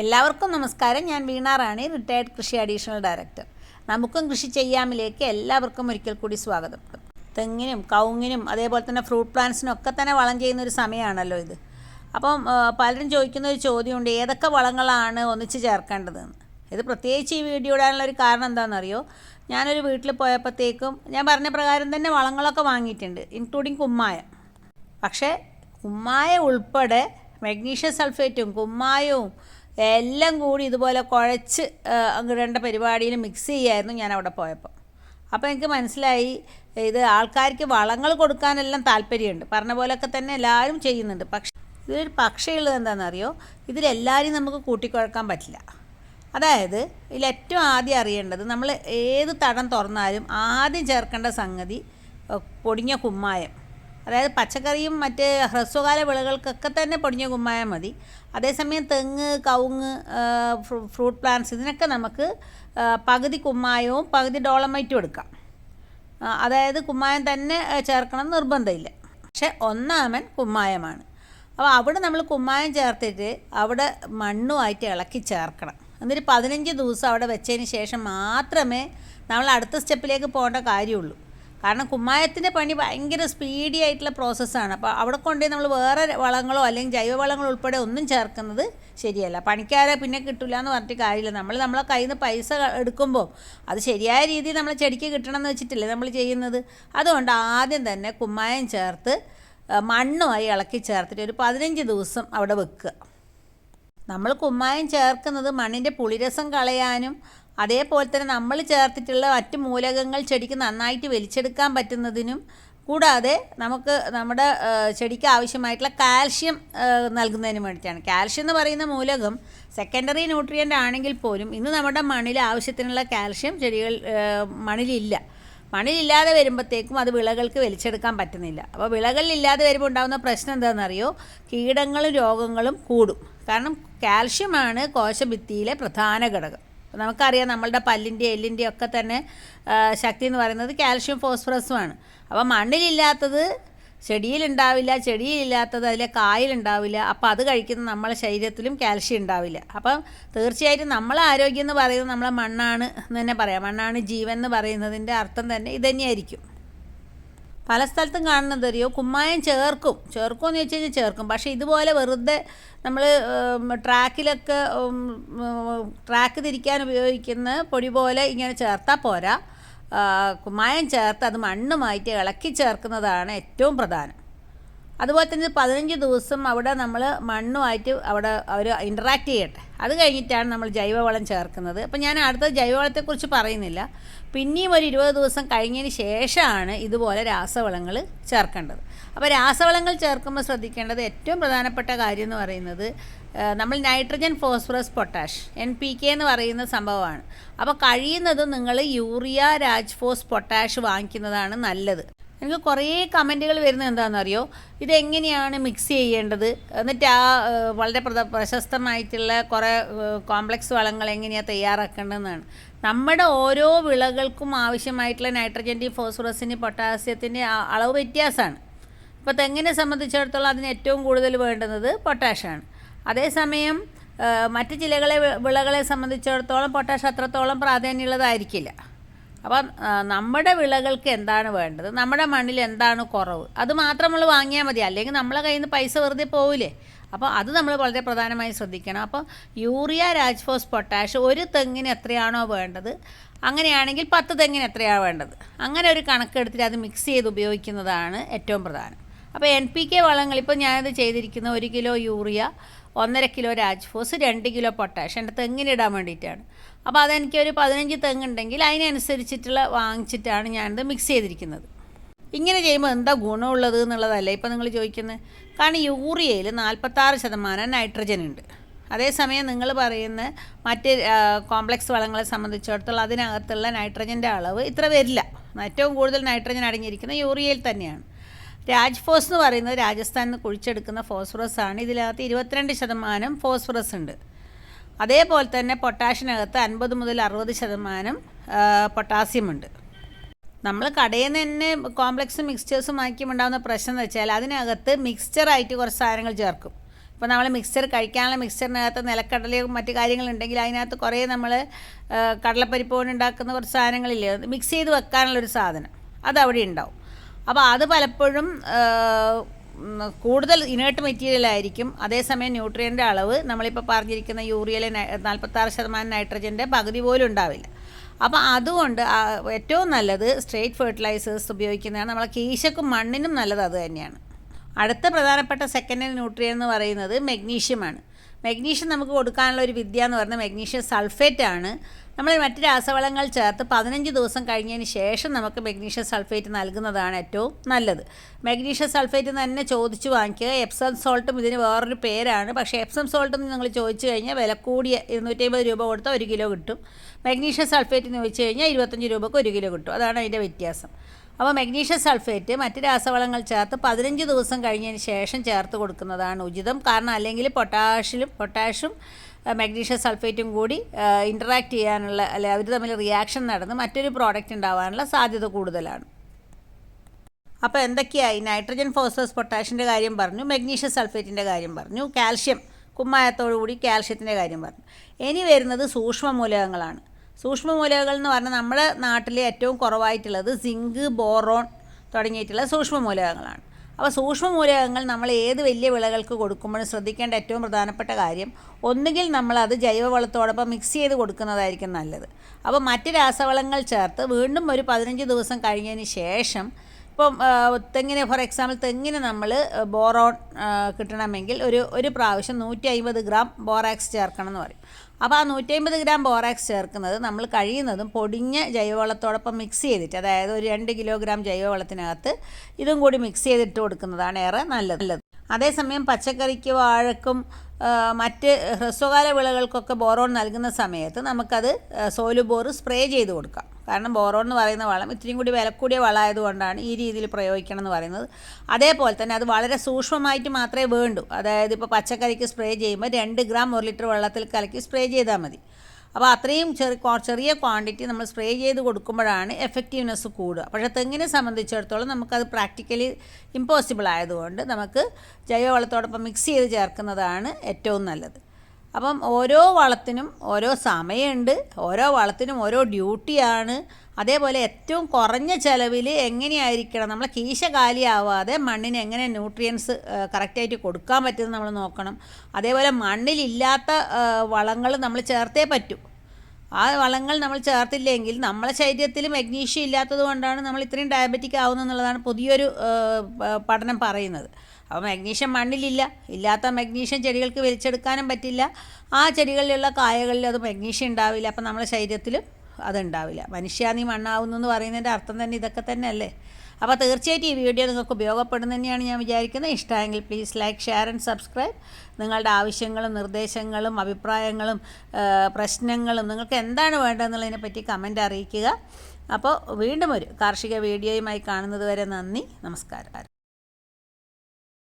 എല്ലാവർക്കും നമസ്കാരം. ഞാൻ വീണ റാണി റിട്ടയർഡ് കൃഷി അഡീഷണൽ ഡയറക്ടർ നമുക്കും കൃഷി ചെയ്യാമിലേക്ക് എല്ലാവർക്കും ഒരിക്കൽ കൂടി സ്വാഗതം. തെങ്ങിനും കവുങ്ങിനും അതേപോലെ തന്നെ ഫ്രൂട്ട് പ്ലാന്റ്സിനും ഒക്കെ തന്നെ വളം ചെയ്യുന്ന ഒരു സമയമാണല്ലോ ഇത്. അപ്പം പലരും ചോദിക്കുന്ന ഒരു ചോദ്യമുണ്ട് ഏതൊക്കെ വളങ്ങളാണ് ഒന്നിച്ച് ചേർക്കേണ്ടതെന്ന്? ഇത് പ്രത്യേകിച്ച് ഈ വീഡിയോ ഇടാനുള്ള ഒരു കാരണം എന്താണെന്നറിയോ? ഞാനൊരു വീട്ടിൽ പോയപ്പോഴത്തേക്കും ഞാൻ പറഞ്ഞ പ്രകാരം തന്നെ വളങ്ങളൊക്കെ വാങ്ങിയിട്ടുണ്ട് ഇൻക്ലൂഡിങ് കുമ്മായം. പക്ഷേ കുമ്മായ ഉൾപ്പെടെ മഗ്നീഷ്യം സൾഫേറ്റും കുമ്മായവും എല്ലാം കൂടി ഇതുപോലെ കുഴച്ച് രണ്ട പരിപാടിയിൽ മിക്സ് ചെയ്യായിരുന്നു ഞാൻ അവിടെ പോയപ്പോൾ അപ്പോൾ എനിക്ക് മനസ്സിലായി ഇത് ആൾക്കാർക്ക് വളങ്ങൾ കൊടുക്കാനെല്ലാം താല്പര്യമുണ്ട്. പറഞ്ഞ പോലെയൊക്കെ തന്നെ എല്ലാവരും ചെയ്യുന്നുണ്ട്. പക്ഷേ ഇതിലൊരു പക്ഷേയുള്ളത് എന്താണെന്നറിയോ? ഇതിലെല്ലാവരും നമുക്ക് കൂട്ടിക്കുഴക്കാൻ പറ്റില്ല. അതായത് ഇതിൽ ഏറ്റവും ആദ്യം അറിയേണ്ടത് നമ്മൾ ഏത് തടം തുറന്നാലും ആദ്യം ചേർക്കേണ്ട സംഗതി പൊടിഞ്ഞ കുമ്മായം. അതായത് പച്ചക്കറിയും മറ്റ് ഹ്രസ്വകാല വിളകൾക്കൊക്കെ തന്നെ പൊടിഞ്ഞ കുമ്മായം മതി. അതേസമയം തെങ്ങ് കവുങ്ങ് ഫ്രൂട്ട് പ്ലാന്റ്സ് ഇതിനൊക്കെ നമുക്ക് പകുതി കുമ്മായവും പകുതി ഡോളമൈറ്റും എടുക്കാം. അതായത് കുമ്മായം തന്നെ ചേർക്കണം നിർബന്ധമില്ല. പക്ഷെ ഒന്നാമൻ കുമ്മായമാണ്. അപ്പോൾ അവിടെ നമ്മൾ കുമ്മായം ചേർത്തിട്ട് അവിടെ മണ്ണുമായിട്ട് ഇളക്കി ചേർക്കണം. എന്നിട്ട് പതിനഞ്ച് ദിവസം അവിടെ വെച്ചതിന് ശേഷം മാത്രമേ നമ്മൾ അടുത്ത സ്റ്റെപ്പിലേക്ക് പോകേണ്ട കാര്യമുള്ളൂ. കാരണം കുമ്മായത്തിന്റെ പണി ഭയങ്കര സ്പീഡി ആയിട്ടുള്ള പ്രോസസ്സാണ് അപ്പോൾ അവിടെ കൊണ്ടുപോയി നമ്മൾ വേറെ വളങ്ങളോ അല്ലെങ്കിൽ ജൈവവളങ്ങളോ ഉൾപ്പെടെ ഒന്നും ചേർക്കുന്നത് ശരിയല്ല. പണിക്കാരെ പിന്നെ കിട്ടില്ല എന്ന് പറഞ്ഞിട്ട് കാര്യമില്ല. നമ്മൾ നമ്മളെ കയ്യിൽ നിന്ന് പൈസ എടുക്കുമ്പോൾ അത് ശരിയായ രീതിയിൽ നമ്മളെ ചെടിക്ക് കിട്ടണം എന്ന് വെച്ചിട്ടില്ലേ നമ്മൾ ചെയ്യുന്നത്. അതുകൊണ്ട് ആദ്യം തന്നെ കുമ്മായം ചേർത്ത് മണ്ണുമായി ഇളക്കി ചേർത്തിട്ട് ഒരു പതിനഞ്ച് ദിവസം അവിടെ വെക്കുക. നമ്മൾ കുമ്മായം ചേർക്കുന്നത് മണ്ണിന്റെ പുളിരസം കളയാനും അതേപോലെ തന്നെ നമ്മൾ ചേർത്തിട്ടുള്ള മറ്റ് മൂലകങ്ങൾ ചെടിക്ക് നന്നായിട്ട് വലിച്ചെടുക്കാൻ പറ്റുന്നതിനും കൂടാതെ നമുക്ക് നമ്മുടെ ചെടിക്ക് ആവശ്യമായിട്ടുള്ള കാൽഷ്യം നൽകുന്നതിന് വേണ്ടിയിട്ടാണ്. കാൽഷ്യം എന്ന് പറയുന്ന മൂലകം സെക്കൻഡറി ന്യൂട്രിയന്റ് ആണെങ്കിൽ പോലും ഇന്ന് നമ്മുടെ മണ്ണിൽ ആവശ്യത്തിനുള്ള കാൽഷ്യം ചെടികൾ മണ്ണിലില്ല. മണ്ണിലില്ലാതെ വരുമ്പോഴത്തേക്കും അത് വിളകൾക്ക് വലിച്ചെടുക്കാൻ പറ്റുന്നില്ല. അപ്പോൾ വിളകളിലില്ലാതെ വരുമ്പോൾ ഉണ്ടാകുന്ന പ്രശ്നം എന്താണെന്നറിയോ? കീടങ്ങളും രോഗങ്ങളും കൂടും. കാരണം കാൽഷ്യമാണ് കോശഭിത്തിയിലെ പ്രധാന ഘടകം. നമുക്കറിയാം നമ്മളുടെ പല്ലിന്റെ എല്ലിന്റെ ഒക്കെ തന്നെ ശക്തി എന്ന് പറയുന്നത് കാൽഷ്യം ഫോസ്ഫറസുമാണ്. അപ്പോൾ മണ്ണിലില്ലാത്തത് ചെടിയിലുണ്ടാവില്ല ചെടിയിലില്ലാത്തത് അതിലെ കായലുണ്ടാവില്ല അപ്പോൾ അത് കഴിക്കുന്ന നമ്മളെ ശരീരത്തിലും കാൽഷ്യം ഉണ്ടാവില്ല. അപ്പം തീർച്ചയായിട്ടും നമ്മളെ ആരോഗ്യം എന്ന് പറയുന്നത് നമ്മളെ മണ്ണാണ് എന്ന് തന്നെ പറയാം. മണ്ണാണ് ജീവൻ എന്ന് പറയുന്നതിന്റെ അർത്ഥം തന്നെ ഇതുതന്നെയായിരിക്കും പല സ്ഥലത്തും കാണുന്നത്. അറിയോ കുമ്മായം ചേർക്കും. ചേർക്കും എന്ന് വെച്ച് കഴിഞ്ഞാൽ ചേർക്കും. പക്ഷേ ഇതുപോലെ വെറുതെ നമ്മൾ ട്രാക്കിലൊക്കെ ട്രാക്ക് തിരിക്കാൻ ഉപയോഗിക്കുന്ന പൊടി പോലെ ഇങ്ങനെ ചേർത്താൽ പോരാ. കുമ്മായം ചേർത്ത് അത് മണ്ണുമായിട്ട് ഇളക്കി ചേർക്കുന്നതാണ് ഏറ്റവും പ്രധാനം. അതുപോലെ തന്നെ പതിനഞ്ച് ദിവസം അവിടെ നമ്മൾ മണ്ണുമായിട്ട് അവിടെ അവർ ഇൻട്രാക്ട് ചെയ്യട്ടെ. അത് കഴിഞ്ഞിട്ടാണ് നമ്മൾ ജൈവവളം ചേർക്കുന്നത്. അപ്പം ഞാൻ അടുത്ത ജൈവവളത്തെക്കുറിച്ച് പറയുന്നില്ല. പിന്നെയും ഒരു ഇരുപത് ദിവസം കഴിഞ്ഞതിന് ശേഷമാണ് ഇതുപോലെ രാസവളങ്ങൾ ചേർക്കേണ്ടത്. അപ്പോൾ രാസവളങ്ങൾ ചേർക്കുമ്പോൾ ശ്രദ്ധിക്കേണ്ടത് ഏറ്റവും പ്രധാനപ്പെട്ട കാര്യം എന്ന് പറയുന്നത് നമ്മൾ nitrogen phosphorus potash N P K എന്ന് പറയുന്ന സംഭവമാണ്. അപ്പോൾ കഴിയുന്നത് നിങ്ങൾ യൂറിയ രാജ്ഫോസ് പൊട്ടാഷ് വാങ്ങിക്കുന്നതാണ് നല്ലത്. എനിക്ക് കുറേ കമന്റുകൾ വരുന്നത് എന്താണെന്നറിയോ? ഇതെങ്ങനെയാണ് മിക്സ് ചെയ്യേണ്ടത്? എന്നിട്ട് ആ വളരെ പ്രധ പ്രശസ്തമായിട്ടുള്ള കുറേ കോംപ്ലക്സ് വളങ്ങൾ എങ്ങനെയാണ് തയ്യാറാക്കേണ്ടതെന്നാണ്. നമ്മുടെ ഓരോ വിളകൾക്കും ആവശ്യമായിട്ടുള്ള നൈട്രജന്റെയും ഫോസ്ഫറസിന്റെയും പൊട്ടാസ്യത്തിന്റെ അളവ് വ്യത്യാസമാണ്. ഇപ്പോൾ തെങ്ങിനെ സംബന്ധിച്ചിടത്തോളം അതിന് ഏറ്റവും കൂടുതൽ വേണ്ടുന്നത് പൊട്ടാഷാണ് അതേസമയം മറ്റ് ചിലകളെ വിളകളെ സംബന്ധിച്ചിടത്തോളം പൊട്ടാഷ് അത്രത്തോളം പ്രാധാന്യമുള്ളതായിരിക്കില്ല. അപ്പം നമ്മുടെ വിളകൾക്ക് എന്താണ് വേണ്ടത്? നമ്മുടെ മണ്ണിൽ എന്താണ് കുറവ്? അത് മാത്രം നമ്മൾ വാങ്ങിയാൽ മതി. അല്ലെങ്കിൽ നമ്മളെ കയ്യിൽ നിന്ന് പൈസ വെറുതെ പോവില്ലേ? അപ്പോൾ അത് നമ്മൾ വളരെ പ്രധാനമായി ശ്രദ്ധിക്കണം. അപ്പോൾ യൂറിയ രാജ്ഫോസ് പൊട്ടാഷ് ഒരു തെങ്ങിന് എത്രയാണോ വേണ്ടത്? അങ്ങനെയാണെങ്കിൽ പത്ത് തെങ്ങിന് എത്രയാണ് വേണ്ടത്? അങ്ങനെ ഒരു കണക്കെടുത്തിട്ട് അത് മിക്സ് ചെയ്ത് ഉപയോഗിക്കുന്നതാണ് ഏറ്റവും പ്രധാനം. അപ്പോൾ എൻ പി കെ വളങ്ങൾ ഇപ്പോൾ ഞാനത് ചെയ്തിരിക്കുന്ന ഒരു കിലോ യൂറിയ ഒന്നര കിലോ രാജ്ഫോസ് രണ്ട് കിലോ പൊട്ടാഷ് എന്റെ തെങ്ങിനിടാൻ വേണ്ടിയിട്ടാണ്. അപ്പോൾ അതെനിക്കൊരു പതിനഞ്ച് തെങ്ങുണ്ടെങ്കിൽ അതിനനുസരിച്ചിട്ടുള്ള വാങ്ങിച്ചിട്ടാണ് ഞാനിത് മിക്സ് ചെയ്തിരിക്കുന്നത്. ഇങ്ങനെ ചെയ്യുമ്പോൾ എന്താ ഗുണമുള്ളത് എന്നുള്ളതല്ല ഇപ്പോൾ നിങ്ങൾ ചോദിക്കുന്നത് കാരണം യൂറിയയിൽ നാൽപ്പത്താറ് ശതമാനം നൈട്രജൻ ഉണ്ട്. അതേസമയം നിങ്ങൾ പറയുന്ന മറ്റ് കോംപ്ലക്സ് വളങ്ങളെ സംബന്ധിച്ചിടത്തോളം അതിനകത്തുള്ള നൈട്രജന്റെ അളവ് ഇത്ര വരില്ല. ഏറ്റവും കൂടുതൽ നൈട്രജൻ അടങ്ങിയിരിക്കുന്നത് യൂറിയയിൽ തന്നെയാണ്. രാജ്ഫോസ് എന്ന് പറയുന്നത് രാജസ്ഥാനിൽ നിന്ന് കുഴിച്ചെടുക്കുന്ന ഫോസ്ഫറസ് ആണ്. ഇതിനകത്ത് ഇരുപത്തിരണ്ട് ശതമാനം ഫോസ്ഫറസ് ഉണ്ട്. അതേപോലെ തന്നെ പൊട്ടാഷിനകത്ത് അൻപത് മുതൽ അറുപത് ശതമാനം പൊട്ടാസ്യമുണ്ട്. നമ്മൾ കടയിൽ നിന്ന് തന്നെ കോംപ്ലക്സും മിക്സ്ചേഴ്സും വാങ്ങിക്കുമ്പോൾ ഉണ്ടാകുന്ന പ്രശ്നം എന്ന് വെച്ചാൽ അതിനകത്ത് മിക്സ്ചറായിട്ട് കുറച്ച് സാധനങ്ങൾ ചേർക്കും. ഇപ്പോൾ നമ്മൾ മിക്സ്ചർ കഴിക്കാനുള്ള മിക്സ്ചറിനകത്ത് നിലക്കടലയും മറ്റു കാര്യങ്ങളുണ്ടെങ്കിൽ അതിനകത്ത് കുറേ നമ്മൾ കടലപ്പരിപ്പ് കൊണ്ട് ഉണ്ടാക്കുന്ന കുറച്ച് സാധനങ്ങളില്ലേ മിക്സ് ചെയ്ത് വെക്കാനുള്ളൊരു സാധനം. അത് അവിടെ ഉണ്ടാവും. അപ്പോൾ അത് പലപ്പോഴും കൂടുതൽ ഇനേർട്ട് മെറ്റീരിയൽ ആയിരിക്കും. അതേസമയം ന്യൂട്രിയന്റെ അളവ് നമ്മളിപ്പോൾ പറഞ്ഞിരിക്കുന്ന യൂറിയയിലെ നാൽപ്പത്താറ് ശതമാനം നൈട്രജന്റെ പകുതി പോലും ഉണ്ടാവില്ല. അപ്പോൾ അതുകൊണ്ട് ഏറ്റവും നല്ലത് സ്ട്രേറ്റ് ഫെർട്ടിലൈസേഴ്സ് ഉപയോഗിക്കുന്നതാണ്. നമ്മളെ കീശക്കും മണ്ണിനും നല്ലത് അത് തന്നെയാണ്. അടുത്ത പ്രധാനപ്പെട്ട സെക്കൻഡറി ന്യൂട്രിയൻ എന്ന് പറയുന്നത് മെഗ്നീഷ്യമാണ് മെഗ്നീഷ്യം നമുക്ക് കൊടുക്കാനുള്ള ഒരു വിദ്യ എന്ന് പറഞ്ഞാൽ മെഗ്നീഷ്യം സൾഫേറ്റ് ആണ്. നമ്മൾ മറ്റ് രാസവളങ്ങൾ ചേർത്ത് പതിനഞ്ച് ദിവസം കഴിഞ്ഞതിന് ശേഷം നമുക്ക് മെഗ്നീഷ്യം സൾഫേറ്റ് നൽകുന്നതാണ് ഏറ്റവും നല്ലത്. മെഗ്നീഷ്യം സൾഫേറ്റ് തന്നെ ചോദിച്ചു വാങ്ങിക്കുക. എപ്സം സോൾട്ടും ഇതിന് വേറൊരു പേരാണ്. പക്ഷേ എപ്സം സോൾട്ടും നിങ്ങൾ ചോദിച്ചു കഴിഞ്ഞാൽ വില കൂടിയ ഇരുന്നൂറ്റി രൂപ കൊടുത്താൽ ഒരു കിലോ കിട്ടും. മെഗ്നീഷ്യം സൾഫേറ്റ് എന്ന് ചോദിച്ചു കഴിഞ്ഞാൽ ഇരുപത്തഞ്ച് രൂപക്ക് ഒരു കിലോ കിട്ടും. അതാണ് അതിന്റെ വ്യത്യാസം. അപ്പോൾ മഗ്നീഷ്യം സൾഫേറ്റ് മറ്റ് രാസവളങ്ങൾ ചേർത്ത് പതിനഞ്ച് ദിവസം കഴിഞ്ഞതിന് ശേഷം ചേർത്ത് കൊടുക്കുന്നതാണ് ഉചിതം. കാരണം അല്ലെങ്കിൽ പൊട്ടാഷിലും പൊട്ടാഷും മഗ്നീഷ്യം സൾഫേറ്റും കൂടി ഇന്ററാക്റ്റ് ചെയ്യാനുള്ള അല്ലെ അവർ തമ്മിൽ റിയാക്ഷൻ നടന്ന് മറ്റൊരു പ്രോഡക്റ്റ് ഉണ്ടാവാനുള്ള സാധ്യത കൂടുതലാണ്. അപ്പോൾ എന്തൊക്കെയായി? നൈട്രജൻ ഫോസ്ഫറസ് പൊട്ടാഷിന്റെ കാര്യം പറഞ്ഞു മഗ്നീഷ്യം സൾഫേറ്റിന്റെ കാര്യം പറഞ്ഞു കാൽഷ്യം കുമ്മായത്തോടു കൂടി കാൽഷ്യത്തിന്റെ കാര്യം പറഞ്ഞു. ഇനി വരുന്നത് സൂക്ഷ്മ മൂലകങ്ങളാണ് സൂക്ഷ്മ മൂലകങ്ങൾ എന്ന് പറഞ്ഞാൽ നമ്മുടെ നാട്ടിൽ ഏറ്റവും കുറവായിട്ടുള്ളത് സിങ്ക് ബോറോൺ തുടങ്ങിയിട്ടുള്ള സൂക്ഷ്മമൂലകങ്ങളാണ്. അപ്പോൾ സൂക്ഷ്മമൂലകങ്ങൾ നമ്മൾ ഏത് വലിയ വിളകൾക്ക് കൊടുക്കുമ്പോഴും ശ്രദ്ധിക്കേണ്ട ഏറ്റവും പ്രധാനപ്പെട്ട കാര്യം ഒന്നുകിൽ നമ്മളത് ജൈവവളത്തോടൊപ്പം മിക്സ് ചെയ്ത് കൊടുക്കുന്നതായിരിക്കും നല്ലത്. അപ്പോൾ മറ്റ് രാസവളങ്ങൾ ചേർത്ത് വീണ്ടും ഒരു പതിനഞ്ച് ദിവസം കഴിഞ്ഞതിന് ശേഷം ഇപ്പം തെങ്ങിന് ഫോർ എക്സാമ്പിൾ തെങ്ങിന് നമ്മൾ ബോറോൺ കിട്ടണമെങ്കിൽ ഒരു ഒരു പ്രാവശ്യം നൂറ്റി അമ്പത് ഗ്രാം ബോറാക്സ് ചേർക്കണം എന്ന് പറയും. അപ്പോൾ ആ നൂറ്റമ്പത് ഗ്രാം ബോറാക്സ് ചേർക്കുന്നത് നമ്മൾ കഴിയുന്നതും പൊടിഞ്ഞ ജൈവവളത്തോടൊപ്പം മിക്സ് ചെയ്തിട്ട് അതായത് ഒരു രണ്ട് കിലോഗ്രാം ജൈവവളത്തിനകത്ത് ഇതും കൂടി മിക്സ് ചെയ്തിട്ട് കൊടുക്കുന്നതാണ് ഏറെ നല്ലത്. നല്ലത് അതേസമയം പച്ചക്കറിക്ക് വാഴക്കും മറ്റ് ഹ്രസ്വകാല വിളകൾക്കൊക്കെ ബോറോൺ നൽകുന്ന സമയത്ത് നമുക്കത് സോലുബോർ സ്പ്രേ ചെയ്ത് കൊടുക്കാം. കാരണം ബോറോൺ എന്ന് പറയുന്ന വളം ഇത്രയും കൂടി വില കൂടിയ വളമായതുകൊണ്ടാണ് ഈ രീതിയിൽ പ്രയോഗിക്കണം എന്ന് പറയുന്നത്. അതേപോലെ തന്നെ അത് വളരെ സൂക്ഷ്മമായിട്ട് മാത്രമേ വേണ്ടൂ. അതായത് ഇപ്പോൾ പച്ചക്കറിക്ക് സ്പ്രേ ചെയ്യുമ്പോൾ രണ്ട് ഗ്രാം ഒരു ലിറ്റർ വെള്ളത്തിൽ കലക്കി സ്പ്രേ ചെയ്താൽ മതി. അപ്പോൾ അത്രയും ചെറിയ ചെറിയ ക്വാണ്ടിറ്റി നമ്മൾ സ്പ്രേ ചെയ്ത് കൊടുക്കുമ്പോഴാണ് എഫക്റ്റീവ്നെസ് കൂടുക. പക്ഷേ തെങ്ങിനെ സംബന്ധിച്ചിടത്തോളം നമുക്കത് പ്രാക്ടിക്കലി ഇമ്പോസിബിൾ ആയതുകൊണ്ട് നമുക്ക് ജൈവവളത്തോടൊപ്പം മിക്സ് ചെയ്ത് ചേർക്കുന്നതാണ് ഏറ്റവും നല്ലത്. അപ്പം ഓരോ വളത്തിനും ഓരോ സമയമുണ്ട് ഓരോ വളത്തിനും ഓരോ ഡ്യൂട്ടിയാണ്. അതേപോലെ ഏറ്റവും കുറഞ്ഞ ചിലവിൽ എങ്ങനെയായിരിക്കണം? നമ്മളെ കീശ കാലിയാവാതെ മണ്ണിന് എങ്ങനെ ന്യൂട്രിയൻസ് കറക്റ്റായിട്ട് കൊടുക്കാൻ പറ്റുമെന്ന് നമ്മൾ നോക്കണം. അതേപോലെ മണ്ണിലില്ലാത്ത വളങ്ങൾ നമ്മൾ ചേർത്തേ പറ്റൂ. ആ വളങ്ങൾ നമ്മൾ ചേർത്തില്ലെങ്കിൽ നമ്മളെ ശരീരത്തിൽ മഗ്നീഷ്യം ഇല്ലാത്തത് കൊണ്ടാണ് നമ്മൾ ഇത്രയും ഡയബറ്റിക് ആവുന്നത് എന്നുള്ളതാണ് പുതിയൊരു പഠനം പറയുന്നത്. അപ്പോൾ മഗ്നീഷ്യം മണ്ണിലില്ല. ഇല്ലാത്ത മഗ്നീഷ്യം ചെടികൾക്ക് വലിച്ചെടുക്കാനും പറ്റില്ല. ആ ചെടികളിലുള്ള കായകളിൽ അത് മഗ്നീഷ്യം ഉണ്ടാവില്ല. അപ്പം നമ്മളെ ശരീരത്തിൽ അതുണ്ടാവില്ല മനുഷ്യ നീ മണ്ണാവുന്നു എന്ന് പറയുന്നതിന്റെ അർത്ഥം തന്നെ ഇതൊക്കെ തന്നെ അല്ലേ അപ്പോൾ തീർച്ചയായിട്ടും ഈ വീഡിയോ നിങ്ങൾക്ക് ഉപയോഗപ്പെടുന്നു തന്നെയാണ് ഞാൻ വിചാരിക്കുന്നത്. ഇഷ്ടമെങ്കിൽ please like share and subscribe നിങ്ങളുടെ ആവശ്യങ്ങളും നിർദ്ദേശങ്ങളും അഭിപ്രായങ്ങളും പ്രശ്നങ്ങളും നിങ്ങൾക്ക് എന്താണ് വേണ്ടതെന്നുള്ളതിനെ പറ്റി കമന്റ് അറിയിക്കുക. അപ്പോൾ വീണ്ടും ഒരു കാർഷിക വീഡിയോയുമായി കാണുന്നത് വരെ നന്ദി. നമസ്കാരം.